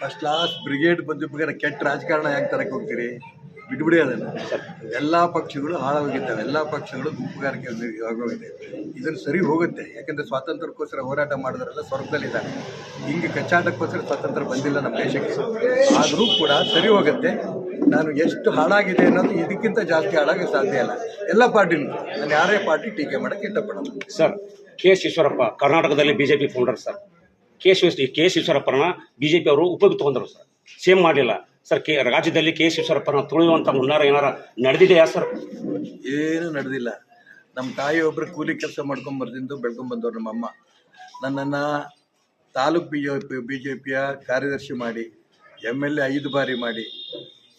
First class brigade ಬಂದಿರ್ಬೇಕಾದ್ರೆ ಕೆಟ್ಟ ರಾಜಕಾರಣ ಯಾಕೆ ತರಕ್ಕೆ ಹೋಗ್ತೀರಿ? ಬಿಟ್ಬಿಡಿ ಅದನ್ನು. ಎಲ್ಲ ಪಕ್ಷಗಳು ಹಾಳಾಗಿದ್ದಾವೆ ಎಲ್ಲ ಪಕ್ಷಗಳು ಗುಂಪುಗಾರಿಕೆ ಆಗೋಗಿದೆ. ಇದನ್ನು ಸರಿ ಹೋಗುತ್ತೆ. ಯಾಕಂದರೆ ಸ್ವಾತಂತ್ರ್ಯಕ್ಕೋಸ್ಕರ ಹೋರಾಟ ಮಾಡಿದ್ರೆಲ್ಲ ಸ್ವರ್ಗದಲ್ಲಿದ್ದಾರೆ. ಹಿಂಗೆ ಕಚ್ಚಾಟಕ್ಕೋಸ್ಕರ ಸ್ವಾತಂತ್ರ್ಯ ಬಂದಿಲ್ಲ ನಮ್ಮ ದೇಶಕ್ಕೆ. ಆದರೂ ಕೂಡ ಸರಿ ಹೋಗುತ್ತೆ. ನಾನು ಎಷ್ಟು ಹಾಳಾಗಿದೆ ಅನ್ನೋದು ಇದಕ್ಕಿಂತ ಜಾಸ್ತಿ ಹಾಳಾಗಿ ಸಾಧ್ಯ ಇಲ್ಲ. ಎಲ್ಲ ಪಾರ್ಟಿನೂ. ನಾನು ಯಾರೇ ಪಾರ್ಟಿ ಟೀಕೆ ಮಾಡೋಕ್ಕೆ ಇಷ್ಟಪಡೋದು ಸರ್, ಕೆ ಎಸ್ ಈಶ್ವರಪ್ಪ, ಕರ್ನಾಟಕದಲ್ಲಿ BJP founder sir. K S K S ಈಶ್ವರಪ್ಪನ BJP ಅವರು ಉಪಯೋಗ ತಗೊಂಡರು ಸರ್. ಸೇಮ್ ಮಾಡಲಿಲ್ಲ. ಸರ್, ಕೆ, ರಾಜ್ಯದಲ್ಲಿ ಕೆ ಎಸ್ ಈಶ್ವರಪ್ಪನ ತುಳಿಯುವಂಥ ಮುನ್ನಾರ ಏನಾರ ನಡೆದಿದೆಯಾ ಸರ್? ಏನು ನಡೆದಿಲ್ಲ. ನಮ್ಮ ತಾಯಿ ಒಬ್ಬರು ಕೂಲಿ ಕೆಲಸ ಮಾಡ್ಕೊಂಡು ಬರ್ದಿಂದು ಬೆಳ್ಕೊಂಬಂದವ್ರು ನಮ್ಮ ಅಮ್ಮ. ನನ್ನನ್ನು taluk B J P, B J ಪಿಯ ಕಾರ್ಯದರ್ಶಿ ಮಾಡಿ, ಎಂ ಎಲ್ ಎ ಐದು ಬಾರಿ ಮಾಡಿ,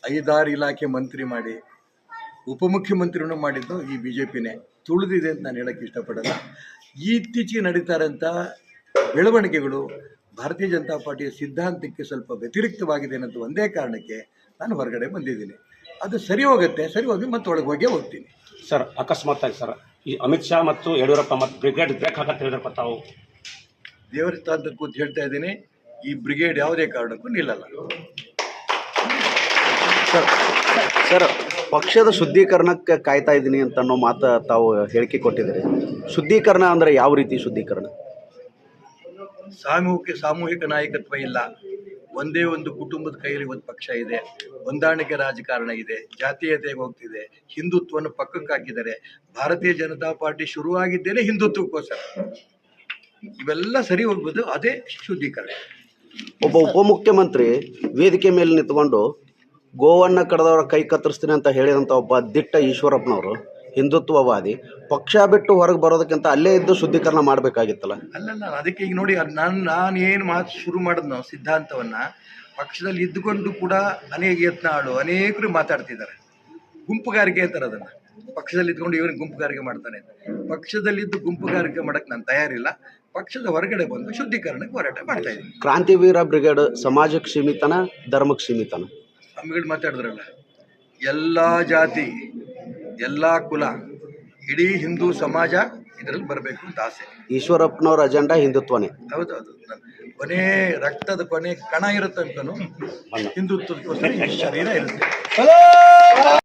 ಐದಾರು ಇಲಾಖೆ ಮಂತ್ರಿ ಮಾಡಿ, ಉಪಮುಖ್ಯಮಂತ್ರಿನೂ ಮಾಡಿದ್ದು ಈ ಬಿ ಜೆ ಪಿನೇ. ತುಳಿದಿದೆ ಅಂತ ನಾನು ಹೇಳೋಕ್ಕೆ ಇಷ್ಟಪಡಲ್ಲ. ಇತ್ತೀಚೆಗೆ ನಡೀತಾ ಇರೋಂಥ ಬೆಳವಣಿಗೆಗಳು ಭಾರತೀಯ ಜನತಾ ಪಾರ್ಟಿಯ ಸಿದ್ಧಾಂತಕ್ಕೆ ಸ್ವಲ್ಪ ವ್ಯತಿರಿಕ್ತವಾಗಿದೆ ಅನ್ನೋದು ಒಂದೇ ಕಾರಣಕ್ಕೆ ನಾನು ಹೊರಗಡೆ ಬಂದಿದ್ದೀನಿ. ಅದು ಸರಿ ಹೋಗುತ್ತೆ ಸರಿ ಹೋಗಿ ಮತ್ತೆ ಒಳಗೆ ಹೋಗೇ ಹೋಗ್ತೀನಿ. ಸರ್ ಅಕಸ್ಮಾತ್ ಆಗಿ ಸರ್ ಈ ಅಮಿತ್ ಶಾ ಮತ್ತು ಯಡಿಯೂರಪ್ಪ ಮತ್ತು ಬ್ರಿಗೇಡ್ ಬ್ರೇಕ್ ಹಾಕಂತ ಹೇಳಿದ್ರಪ್ಪ ತಾವು. ದೇವಸ್ಥಾನದ ಕೂತು ಹೇಳ್ತಾ ಇದ್ದೀನಿ ಈ ಬ್ರಿಗೇಡ್ ಯಾವುದೇ ಕಾರಣಕ್ಕೂ ನಿಲ್ಲಲ್ಲ. ಸರ್ ಸರ್ ಪಕ್ಷದ ಶುದ್ಧೀಕರಣಕ್ಕೆ ಕಾಯ್ತಾ ಇದ್ದೀನಿ ಅಂತ ಅನ್ನೋ ಮಾತು ತಾವು ಹೇಳಿಕೆ ಕೊಟ್ಟಿದ್ದೀರಿ. ಶುದ್ಧೀಕರಣ ಅಂದರೆ ಯಾವ ರೀತಿ ಶುದ್ಧೀಕರಣ? ಸಾಮೂಹಿಕ ಸಾಮೂಹಿಕ ನಾಯಕತ್ವ ಇಲ್ಲ. ಒಂದೇ ಒಂದು ಕುಟುಂಬದ ಕೈಯಲ್ಲಿ ಒಂದು ಪಕ್ಷ ಇದೆ. ಹೊಂದಾಣಿಕೆ ರಾಜಕಾರಣ ಇದೆ. ಜಾತೀಯತೆಗೆ ಹೋಗ್ತಿದೆ. ಹಿಂದುತ್ವವನ್ನು ಪಕ್ಕಕ್ಕೆ ಹಾಕಿದ್ದಾರೆ. ಭಾರತೀಯ ಜನತಾ ಪಾರ್ಟಿ ಶುರುವಾಗಿದ್ದೇನೆ ಹಿಂದುತ್ವಕ್ಕೋಸ್ಕರ. ಇವೆಲ್ಲ ಸರಿ ಹೋಗ್ಬೋದು. ಅದೇ ಶುದ್ಧೀಕರಣ. ಒಬ್ಬ ಉಪಮುಖ್ಯಮಂತ್ರಿ ವೇದಿಕೆ ಮೇಲೆ ನಿಂತ್ಕೊಂಡು ಗೋವನ್ನ ಕಡದವರ ಕೈ ಕತ್ತರಿಸ್ತೀನಿ ಅಂತ ಹೇಳಿದಂಥ ಒಬ್ಬ ದಿಟ್ಟ ಈಶ್ವರಪ್ಪನವರು ಹಿಂದುತ್ವವಾದಿ ಪಕ್ಷ ಬಿಟ್ಟು ಹೊರಗೆ ಬರೋದಕ್ಕಿಂತ ಅಲ್ಲೇ ಇದ್ದು ಶುದ್ಧೀಕರಣ ಮಾಡಬೇಕಾಗಿತ್ತಲ್ಲ? ಅಲ್ಲ ನಾನು ಅದಕ್ಕೆ ಈಗ ನೋಡಿ ನಾನು ನಾನು ಏನು ಮಾತು ಶುರು ಮಾಡಿದ್ನೋ ಸಿದ್ಧಾಂತವನ್ನು ಪಕ್ಷದಲ್ಲಿ ಇದ್ದುಕೊಂಡು ಕೂಡ ಅನೇಕ ಯತ್ನಾಳು ಅನೇಕರು ಮಾತಾಡ್ತಿದ್ದಾರೆ. ಗುಂಪುಗಾರಿಕೆ ಅಂತಾರೆ ಅದನ್ನು. ಪಕ್ಷದಲ್ಲಿ ಇದ್ಕೊಂಡು ಇವನು ಗುಂಪುಗಾರಿಕೆ ಮಾಡ್ತಾನೆ. ಪಕ್ಷದಲ್ಲಿದ್ದು ಗುಂಪುಗಾರಿಕೆ ಮಾಡಕ್ಕೆ ನಾನು ತಯಾರಿಲ್ಲ. ಪಕ್ಷದ ಹೊರಗಡೆ ಬಂದು ಶುದ್ಧೀಕರಣಕ್ಕೆ ಹೋರಾಟ ಮಾಡ್ತಾ ಇದ್ದೀನಿ. ಕ್ರಾಂತಿವೀರ ಬ್ರಿಗೇಡ್ ಸಮಾಜಕ್ಕೆ ಸೀಮಿತನ ಧರ್ಮಕ್ಕೆ ಸೀಮಿತನ? ಸ್ವಾಮಿಗಳು ಮಾತಾಡಿದ್ರಲ್ಲ ಎಲ್ಲ ಜಾತಿ ಎಲ್ಲ ಕುಲ ಇಡೀ ಹಿಂದೂ ಸಮಾಜ ಇದರಲ್ಲಿ ಬರಬೇಕು ಅಂತ ಆಸೆ. ಈಶ್ವರಪ್ಪನವ್ರ ಅಜೆಂಡಾ ಹಿಂದುತ್ವನೇ. ಹೌದು ಕೊನೆ ರಕ್ತದ ಕೊನೆ ಕಣ ಇರುತ್ತಂತನು ಹಿಂದುತ್ವದ ಹಿಂದುತ್ವಕ್ಕೋಸ್ಕರ ಈ ಶರೀರ ಇರುತ್ತೆ.